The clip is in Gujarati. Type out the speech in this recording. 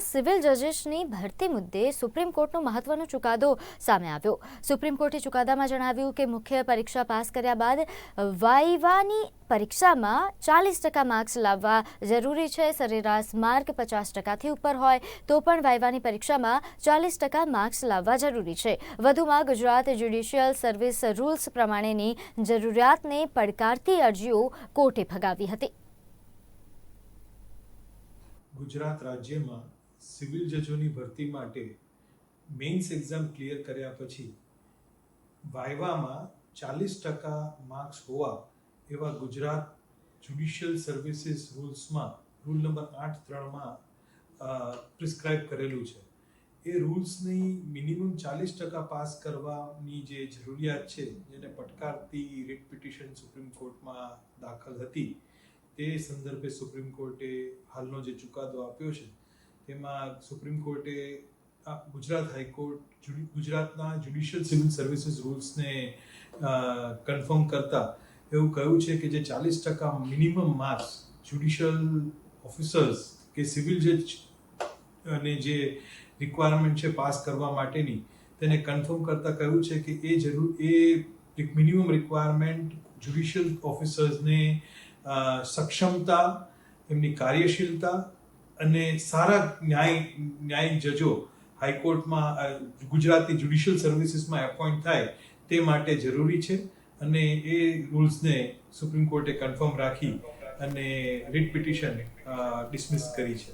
સિવિલ જજીસની ભરતી મુદ્દે સુપ્રીમ કોર્ટનો મહત્વનો ચુકાદો સામે આવ્યો. સુપ્રીમ કોર્ટે ચુકાદામાં જણાવ્યું કે મુખ્ય પરીક્ષા પાસ કર્યા બાદ વાઇવાની પરીક્ષામાં ચાલીસ ટકા માર્ક્સ લાવવા જરૂરી છે. સરેરાશ માર્ક પચાસ ટકાથી ઉપર હોય તો પણ વાઇવાની પરીક્ષામાં ચાલીસ ટકા માર્ક્સ લાવવા જરૂરી છે. વધુમાં ગુજરાત જ્યુડિશિયલ સર્વિસ રૂલ્સ પ્રમાણેની જરૂરિયાતને પડકારતી અરજીઓ કોર્ટે ફગાવી હતી. ગુજરાત રાજ્યમાં સિવિલ જજોની ભરતી માટે મેઇન્સ એક્ઝામ ક્લિયર કર્યા પછી વાયવામાં ચાલીસ ટકા માર્ક્સ હોવા એવા ગુજરાત જ્યુડિશિયલ સર્વિસીસ રૂલ્સમાં રૂલ નંબર આઠ ત્રણમાં પ્રિસ્ક્રાઇબ કરેલું છે. એ રૂલ્સની મિનિમમ ચાલીસ ટકા પાસ કરવાની જે જરૂરિયાત છે, જેને પડકારતી રિટ પિટિશન સુપ્રીમ કોર્ટમાં દાખલ હતી, તે સંદર્ભે સુપ્રીમ કોર્ટે હાલનો જે ચુકાદો આપ્યો છે તેમાં સુપ્રીમ કોર્ટે ગુજરાત હાઈકોર્ટ ગુજરાતના જ્યુડિશિયલ સિવિલ સર્વિસીસ રૂલ્સને કન્ફર્મ કરતા એવું કહ્યું છે કે જે ચાલીસ ટકા મિનિમમ માર્ક્સ જ્યુડિશિયલ ઓફિસર્સ કે સિવિલ જજ અને જે રિક્વાયરમેન્ટ છે પાસ કરવા માટેની, તેને કન્ફર્મ કરતા કહ્યું છે કે એ જરૂર, એ મિનિમમ રિક્વાયરમેન્ટ જ્યુડિશિયલ ઓફિસર્સને સક્ષમતા, એમની કાર્યશીલતા અને સારા ન્યાય, ન્યાયિક જજો હાઈકોર્ટમાં ગુજરાતી જ્યુડિશિયલ સર્વિસીસમાં એપોઇન્ટ થાય તે માટે જરૂરી છે. અને એ રૂલ્સને સુપ્રીમ કોર્ટે કન્ફર્મ રાખી અને રિટ પિટિશન ડિસમિસ કરી છે.